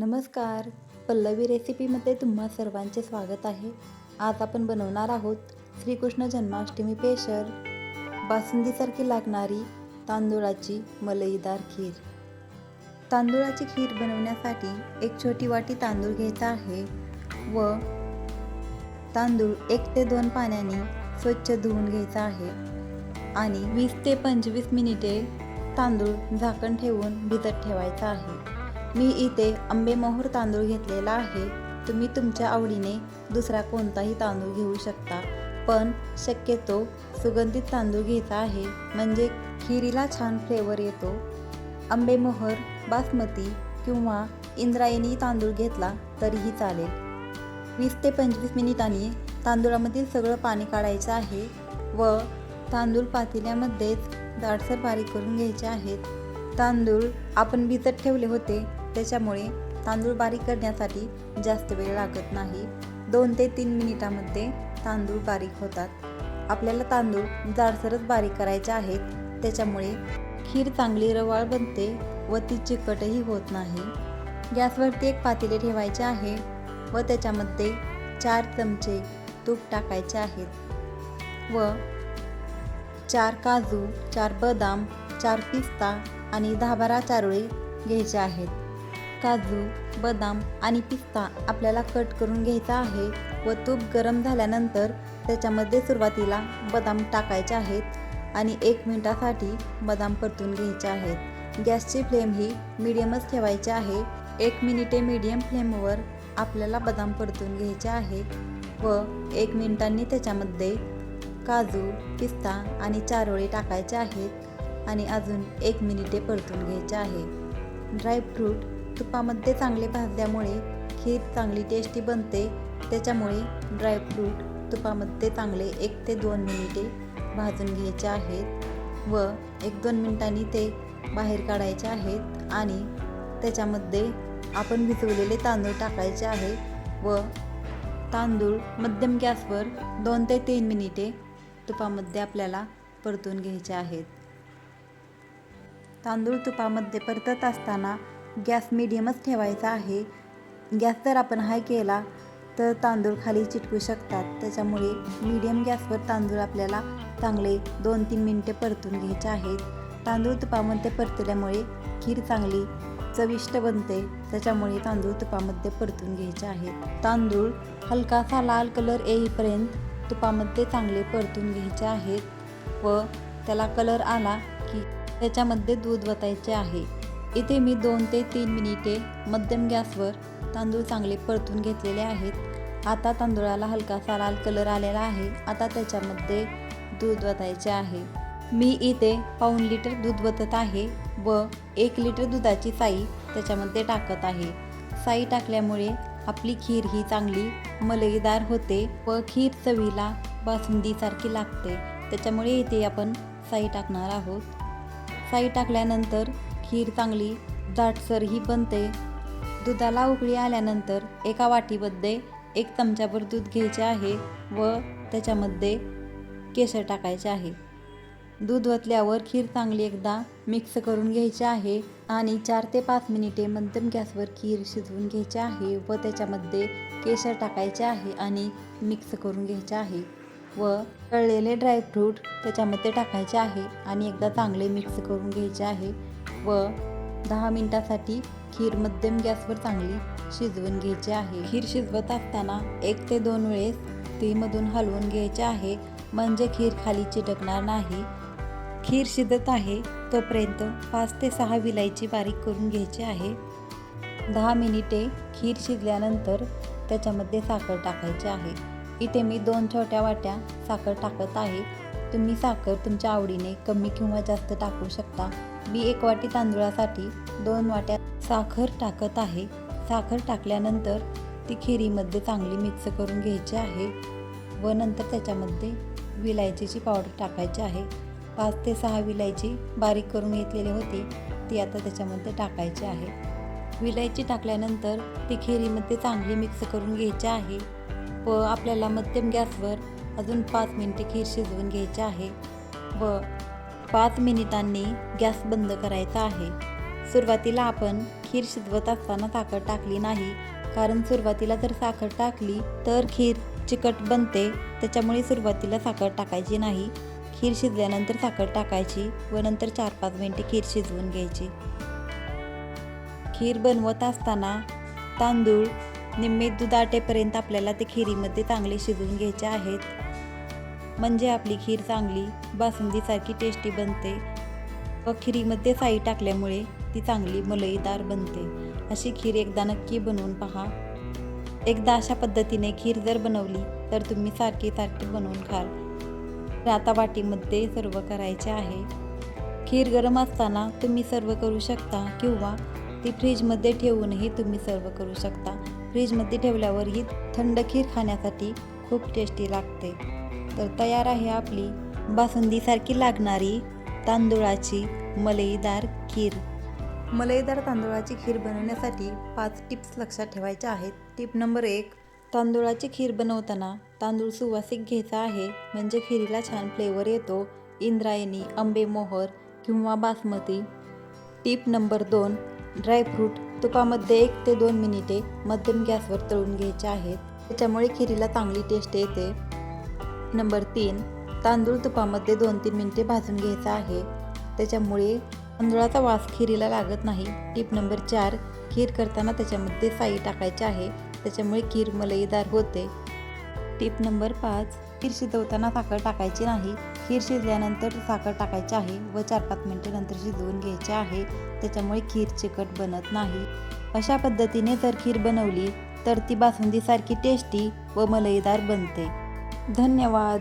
नमस्कार. पल्लवी रेसिपीमध्ये तुम्हा सर्वांचे स्वागत आहे. आज आपण बनवणार आहोत श्रीकृष्ण जन्माष्टमी पेशर. बासुंदीसारखी लागणारी तांदूळाची मलईदार खीर. तांदूळाची खीर बनवण्यासाठी एक छोटी वाटी तांदूळ घ्यायचा आहे व तांदूळ एक ते दोन पाण्याने स्वच्छ धुवून घ्यायचा आहे आणि वीस ते पंचवीस मिनिटे तांदूळ झाकण ठेवून भिजत ठेवायचा आहे. मी इथे आंबेमोहर तांदूळ घेतलेला आहे. तुम्ही तुमच्या आवडीने दुसरा कोणताही तांदूळ घेऊ शकता. पण शक्यतो सुगंधित तांदूळ घ्यायचा आहे. म्हणजे खिरीला छान फ्लेवर येतो. आंबेमोहर बासमती किंवा इंद्रायणी तांदूळ घेतला तरीही चालेल. वीस ते पंचवीस मिनिटांनी तांदूळामधील सगळं पाणी काढायचं आहे व तांदूळ पातेल्यामध्येच जाडसर बारीक करून घ्यायचे आहेत. तांदूळ आपण भिजत ठेवले होते त्याच्यामुळे तांदूळ बारीक करण्यासाठी जास्त वेळ लागत नाही. दोन ते तीन मिनिटामध्ये तांदूळ बारीक होतात. आपल्याला तांदूळ जाडसरच बारीक करायचे आहेत. त्याच्यामुळे खीर चांगली रवाळ बनते व ती चिकटही होत नाही. गॅसवरती एक पातेले ठेवायचे आहे व त्याच्यामध्ये चार चमचे तूप टाकायचे आहेत व चार काजू चार बदाम चार पिस्ता आणि दहा बारा चारोळे घ्यायचे आहेत. काजू बदाम आणि पिस्ता आपल्याला कट करून घ्यायचा आहे व तूप गरम झाल्यानंतर त्याच्यामध्ये सुरुवातीला बदाम टाकायचे आहेत आणि एक मिनिटासाठी बदाम परतून घ्यायचे आहेत. गॅसची फ्लेम ही मिडियमच ठेवायची आहे. एक मिनिटे मीडियम फ्लेमवर आपल्याला बदाम परतून घ्यायचे आहेत व एक मिनिटांनी त्याच्यामध्ये काजू पिस्ता आणि चारोळे टाकायचे आहेत आणि अजून एक मिनिटे परतून घ्यायचे आहे. ड्रायफ्रूट तुपामध्ये चांगले भाजल्यामुळे खीर चांगली टेस्टी बनते. त्याच्यामुळे ड्रायफ्रूट तुपामध्ये चांगले एक ते दोन मिनिटे भाजून घ्यायचे आहेत व एक दोन मिनिटांनी ते बाहेर काढायचे आहेत आणि त्याच्यामध्ये आपण भिजवलेले तांदूळ टाकायचे आहे व तांदूळ मध्यम गॅसवर दोन ते तीन मिनिटे तुपामध्ये आपल्याला परतून घ्यायचे आहेत. तांदूळ तुपामध्ये परतत असताना गॅस मिडियमच ठेवायचा आहे. गॅस जर आपण हाय केला तर तांदूळ खाली चिटकू शकतात. त्याच्यामुळे मीडियम गॅसवर तांदूळ आपल्याला चांगले दोन तीन मिनटे परतून घ्यायचे आहेत. तांदूळ तुपामध्ये परतल्यामुळे खीर चांगली चविष्ट बनते. त्याच्यामुळे तांदूळ तुपामध्ये परतून घ्यायचे आहेत. तांदूळ हलकासा लाल कलर येईपर्यंत तुपामध्ये चांगले परतून घ्यायचे आहेत व त्याला कलर आला की त्याच्यामध्ये दूध वतायचे आहे. इथे मी दोन ते तीन मिनिटे मध्यम गॅसवर तांदूळ चांगले परतून घेतलेले आहेत. आता तांदूळाला हलकासा लाल कलर आलेला आहे. आता त्याच्यामध्ये दूध वतायचे आहे. मी इथे पाऊण लिटर दूध वतत आहे व एक लिटर दुधाची साई त्याच्यामध्ये टाकत आहे. साई टाकल्यामुळे आपली खीर ही चांगली मलईदार होते व खीर चवीला बासुंदीसारखी लागते. त्याच्यामुळे इथे आपण साई टाकणार आहोत. साई टाकल्यानंतर खीर चांगली दाटसरही बनते. दुधाला उकळी आल्यानंतर एका वाटीमध्ये एक चमच्याभर दूध घ्यायचे आहे व त्याच्यामध्ये केशर टाकायचे आहे. दूध ओतल्यावर खीर चांगली एकदा मिक्स करून घ्यायची आहे आणि चार ते पाच मिनिटे मध्यम गॅसवर खीर शिजवून घ्यायची आहे व त्याच्यामध्ये केशर टाकायचे आहे आणि मिक्स करून घ्यायचे आहे व तळलेले ड्रायफ्रूट त्याच्यामध्ये टाकायचे आहे आणि एकदा चांगले मिक्स करून घ्यायचे आहे. व दहा मिनिटासाठी खीर मध्यम गॅसवर चांगली शिजवून घ्यायची आहे. खीर शिजवत असताना एक ते दोन वेळेस ती मधून हलवून घ्यायचे आहे. म्हणजे खीर खाली चिटकणार नाही. खीर शिजत आहे तोपर्यंत पाच ते सहा विलायची बारीक करून घ्यायची आहे. दहा मिनिटे खीर शिजल्यानंतर त्याच्यामध्ये साखर टाकायची आहे. इथे मी दोन छोट्या वाट्या साखर टाकत आहे. तुम्ही साखर तुमच्या आवडीने कमी किंवा जास्त टाकू शकता. मी एक वाटी तांदूळासाठी दोन वाट्या साखर टाकत आहे. साखर टाकल्यानंतर ती खिरीमध्ये चांगली मिक्स करून घ्यायची आहे व नंतर त्याच्यामध्ये विलायचीची पावडर टाकायची आहे. पाच ते सहा विलायची बारीक करून घेतलेली होती ती आता त्याच्यामध्ये टाकायची आहे. विलायची टाकल्यानंतर ती खिरीमध्ये चांगली मिक्स करून घ्यायची आहे व आपल्याला मध्यम गॅसवर अजून पाच मिनिटे खीर शिजवून घ्यायची आहे व पाच मिनिटांनी गॅस बंद करायचा आहे. सुरुवातीला आपण खीर शिजवत असताना साखर टाकली नाही. कारण सुरुवातीला जर साखर टाकली तर खीर चिकट बनते. त्याच्यामुळे सुरुवातीला साखर टाकायची नाही. खीर शिजल्यानंतर साखर टाकायची व नंतर चार पाच मिनटे खीर शिजवून घ्यायची. खीर बनवत असताना तांदूळ निम्मे दूध आटेपर्यंत आपल्याला ते खिरीमध्ये चांगले शिजवून घ्यायचे आहेत. म्हणजे आपली खीर चांगली बासुंदीसारखी टेस्टी बनते. व खिरीमध्ये साई टाकल्यामुळे ती चांगली मलईदार बनते. अशी खीर एकदा नक्की बनवून पहा. एकदा अशा पद्धतीने खीर जर बनवली तर तुम्ही सारखी सारखी बनवून खाल. आता वाटीमध्ये सर्व करायचे आहे. खीर गरम असताना तुम्ही सर्व करू शकता किंवा ती फ्रीजमध्ये ठेवूनही तुम्ही सर्व करू शकता. फ्रीजमध्ये ठेवल्यावर ही थंड खीर खाण्यासाठी खूप टेस्टी लागते. तर तयार आहे आपली बासुंदीसारखी लागणारी तांदूळाची मलईदार खीर. मलईदार तांदूळाची खीर बनवण्यासाठी पाच टिप्स लक्षात ठेवायच्या आहेत. टिप नंबर एक तांदूळाची खीर बनवताना तांदूळ सुवासिक घ्यायचा आहे. म्हणजे खीरीला छान फ्लेवर येतो. इंद्रायणी आंबेमोहर किंवा बासमती. टिप नंबर दोन ड्रायफ्रूट तुपामध्ये एक ते दोन मिनिटे मध्यम गॅसवर तळून घ्यायचे आहेत. त्याच्यामुळे खिरीला चांगली टेस्ट येते. नंबर तीन तांदूळ तुपामध्ये दोन तीन मिनटे भाजून घ्यायचा आहे. त्याच्यामुळे तांदूळाचा वास खिरीला लागत नाही. टिप नंबर चार खीर करताना त्याच्यामध्ये साई टाकायची आहे. त्याच्यामुळे खीर मलईदार होते. टिप नंबर पाच खीर शिजवताना साखर टाकायची नाही. खीर शिजल्यानंतर साखर टाकायची आहे व चार पाच मिनटे नंतर शिजवून घ्यायचे आहे. त्याच्यामुळे खीर चिकट बनत नाही. अशा पद्धतीने जर खीर बनवली तर ती बासुंदीसारखी टेस्टी व मलईदार बनते. धन्यवाद.